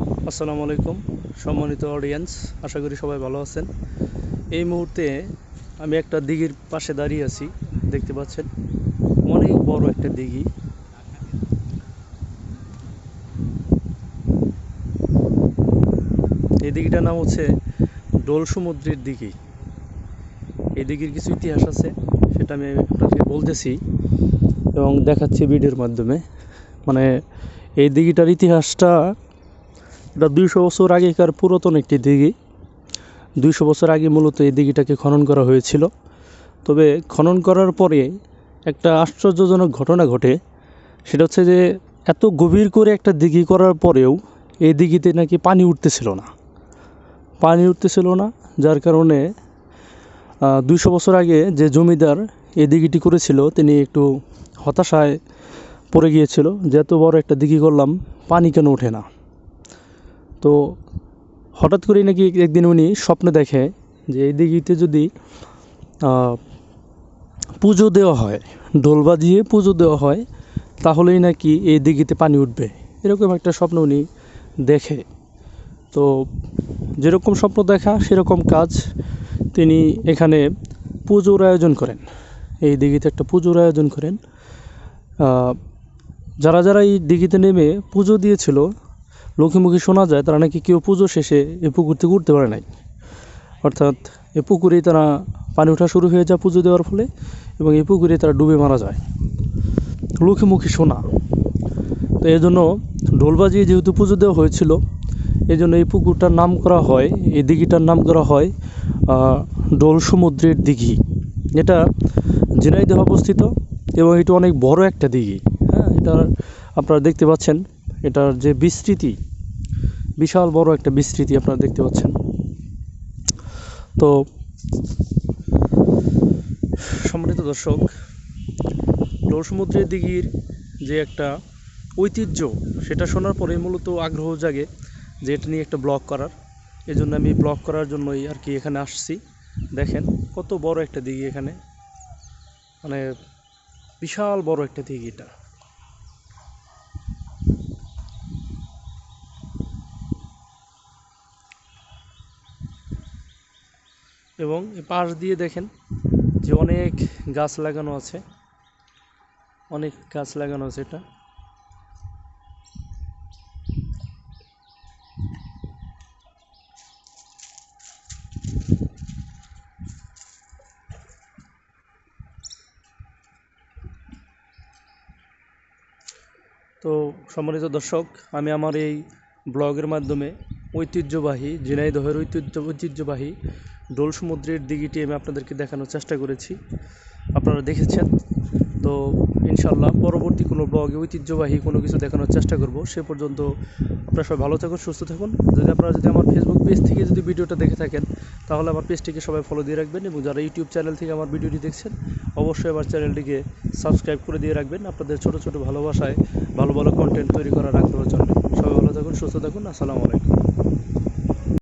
আসসালামু আলাইকুম, সম্মানিত অডিয়েন্স আশা করি সবাই ভালো আছেন। এই মুহূর্তে আমি একটা দিঘির পাশে দাঁড়িয়ে আছি, দেখতে পাচ্ছেন, অনেক বড় একটা দিঘি। এই দিঘিটার নাম হচ্ছে ডোল সমুদ্রের দিঘি। এই দিঘির কিছু ইতিহাস আছে, সেটা আমি আপনাকে বলতেছি এবং দেখাচ্ছি ভিডিওর মাধ্যমে। মানে এই দিঘিটার ইতিহাসটা এটা দুইশো বছর আগেকার পুরাতন একটি দিঘি। দুইশো বছর আগে মূলত এই দিঘিটাকে খনন করা হয়েছিল। তবে খনন করার পরে একটা আশ্চর্যজনক ঘটনা ঘটে। সেটা হচ্ছে যে, এত গভীর করে একটা দিঘি করার পরেও এই দিঘিতে নাকি পানি উঠতেছিল না। পানি উঠতেছিল না, যার কারণে দুইশো বছর আগে যে জমিদার এই দিঘিটি করেছিল, তিনি একটু হতাশায় পড়ে গিয়েছিল যে, এত বড় একটা দিঘি করলাম, পানি কেন ওঠে না? তো হঠাৎ করেই নাকি একদিন উনি স্বপ্ন দেখে যে এই দিঘিতে যদি পুজো দেওয়া হয় ডোল বাজিয়ে পুজো দেওয়া হয়, তাহলেই নাকি এই দিঘিতে পানি উঠবে। এরকম একটা স্বপ্ন উনি দেখে। তো যেরকম স্বপ্ন দেখা, সেরকম কাজ তিনি এখানে পুজোর আয়োজন করেন। এই দিঘিতে একটা পুজোর আয়োজন করেন। যারা যারা এই দিঘিতে নেমে পুজো দিয়েছিল লোকে মুখে শোনা যায়, তারা নাকি কেউ পুজো শেষে এই পুকুর থেকে উঠতে পারে নাই। অর্থাৎ এ পুকুরেই তারা পানি ওঠা শুরু হয়ে যায় পুজো দেওয়ার ফলে এবং এই পুকুরে তারা ডুবে মারা যায়। লোকে মুখে শোনা। তো এই জন্য ঢোল বাজিয়ে যেহেতু পুজো দেওয়া হয়েছিল, এই জন্য এই পুকুরটার নাম করা হয়, এই দিঘিটার নাম করা হয় ডোল সমুদ্রের দিঘি। এটা ঝিনাইদহ অবস্থিত এবং এটা অনেক বড় একটা দিঘি। হ্যাঁ এটা আপনারা দেখতে পাচ্ছেন, এটার যে বিস্তৃতি বিশাল বড় একটা বিস্তৃতি আপনারা দেখতে পাচ্ছেন। তো, সম্মানিত দর্শক সমুদ্রের দিঘির যে একটা ঐতিহ্য, সেটা শোনার পরে মূলত আগ্রহ জাগে যে এটা নিয়ে একটা ব্লগ করার। এই জন্য আমি ব্লগ করার জন্যই আর কি এখানে আসছি। দেখেন, কত বড় একটা দিঘি এখানে। মানে বিশাল বড় একটা দিঘি এটা এবং পাশ দিয়ে দেখেন যে অনেক গাছ লাগানো আছে। অনেক গাছ লাগানো আছে এটা। তো সম্মানিত দর্শক, আমি আমার এই ব্লগের মাধ্যমে ঐতিহ্যবাহী, ঝিনাইদহের ঐতিহ্য, ঐতিহ্যবাহী ডোল সমুদ্রের দিঘিটি আমি আপনাদেরকে দেখানোর চেষ্টা করেছি। আপনারা দেখেছেন। তো ইনশাল্লাহ পরবর্তী কোনো ব্লগে ঐতিহ্যবাহী কোনো কিছু দেখানোর চেষ্টা করব। সে পর্যন্ত আপনারা সবাই ভালো থাকুন, সুস্থ থাকুন। যদি আপনারা যদি আমার ফেসবুক পেজ থেকে যদি ভিডিওটা দেখে থাকেন, তাহলে আমার পেজটিকে সবাই ফলো দিয়ে রাখবেন এবং যারা ইউটিউব চ্যানেল থেকে আমার ভিডিওটি দেখছেন, অবশ্যই আমার চ্যানেলটিকে সাবস্ক্রাইব করে দিয়ে রাখবেন আপনাদের ছোট ছোট ভালোবাসায় ভালো ভালো কন্টেন্ট তৈরি করার আগ্রহের জন্য। সবাই ভালো থাকুন, সুস্থ থাকুন। আসসালামু আলাইকুম।